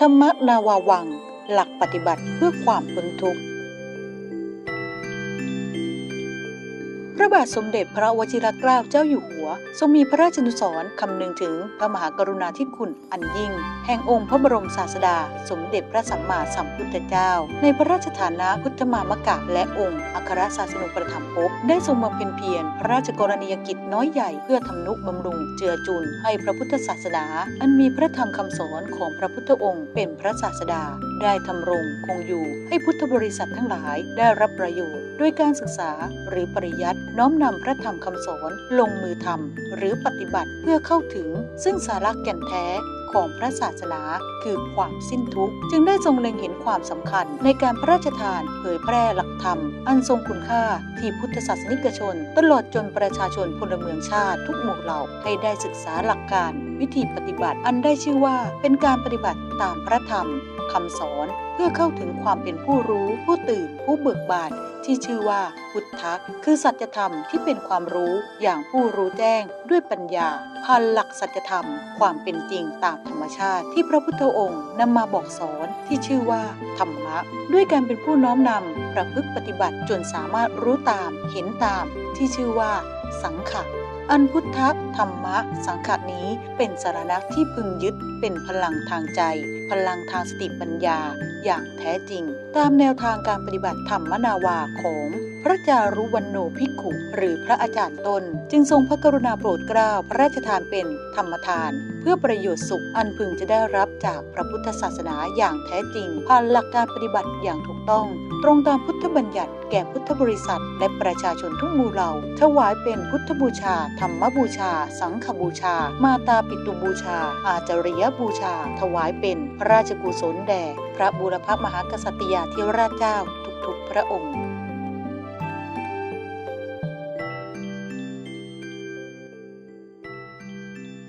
ธรรมนาวาวัง หลักปฏิบัติเพื่อความพ้นทุกข์ พระบาทสมเด็จพระวชิรเกล้าเจ้าอยู่หัว ทรงมีพระราชนุสรคำนึงถึงพระมหากรุณาธิคุณอันยิ่ง แห่งองค์พระบรมศาสดา สมเด็จพระสัมมาสัมพุทธเจ้า ในพระราชฐานะพุทธมามกะและองค์อัครศาสนุปถัมภกได้ทรงบำเพ็ญเพียรพระราชกรณียกิจน้อยใหญ่เพื่อทำนุบำรุงเจือจุนให้พระพุทธศาสนา อันมีพระธรรมคำสอนของพระพุทธองค์ เป็นพระศาสดา ได้ทำรงคงอยู่ให้พุทธบริษัททั้งหลายได้รับประโยชน์ ด้วยการศึกษาหรือปริยัติน้อมนำพระธรรมคำสอนลงมือทำหรือปฏิบัติเพื่อเข้าถึง ซึ่งสาระแก่นแท้ของพระศาสนาคือความสิ้นทุกข์ จึงได้ทรงเล็งเห็นความสำคัญ ในการพระราชทานเผยแพร่หลักธรรม อันทรงคุณค่าที่พุทธศาสนิกชน ตลอดจนประชาชนพลเมืองชาติทุกหมู่เหล่าให้ได้ศึกษาหลักการ วิธีปฏิบัติอันได้ชื่อว่าเป็นการปฏิบัติตามพระธรรม คำสอนเพื่อเข้าถึงความเป็นผู้รู้ผู้ตื่น ผู้เบิกบานที่ชื่อว่าพุทธะคือสัจธรรมที่เป็นความรู้อย่างผู้รู้แจ้งด้วยปัญญาผ่านหลักสัจธรรม ความเป็นจริงตามธรรมชาติ ที่พระพุทธองค์นำมาบอกสอนที่ชื่อว่า ธรรมะ ด้วยการเป็นผู้น้อมนำประพฤติปฏิบัติจนสามารถรู้ตามเห็นตาม ที่ชื่อว่า สังขะ อันพุทธธรรมะ สังขะนี้เป็นสารณะที่พึงยึดเป็นพลังทางใจ พลังทางสติปัญญาอย่างแท้จริง ตามแนวทางการปฏิบัติธรรมนาวาของพระจารุวันโนภิกขุ หรือพระอาจารย์ตน จึงทรงพระกรุณาโปรดเกล้าพระราชทานเป็นธรรมทาน เพื่อประโยชน์สุขอันพึงจะได้รับจากพระพุทธศาสนาอย่างแท้จริง ผ่านหลักการปฏิบัติอย่างถูกต้อง ตรงตามพุทธบัญญัติแก่พุทธบริษัท และประชาชนทุกหมู่เหล่าถวายเป็นพุทธบูชาธรรมบูชา สังฆบูชา มาตาปิตุบูชา อาจริยบูชา ถวายเป็นพระราชกุศลแด่ พระบูรพมหากษัตริยาธิราชเจ้าทุกๆพระองค์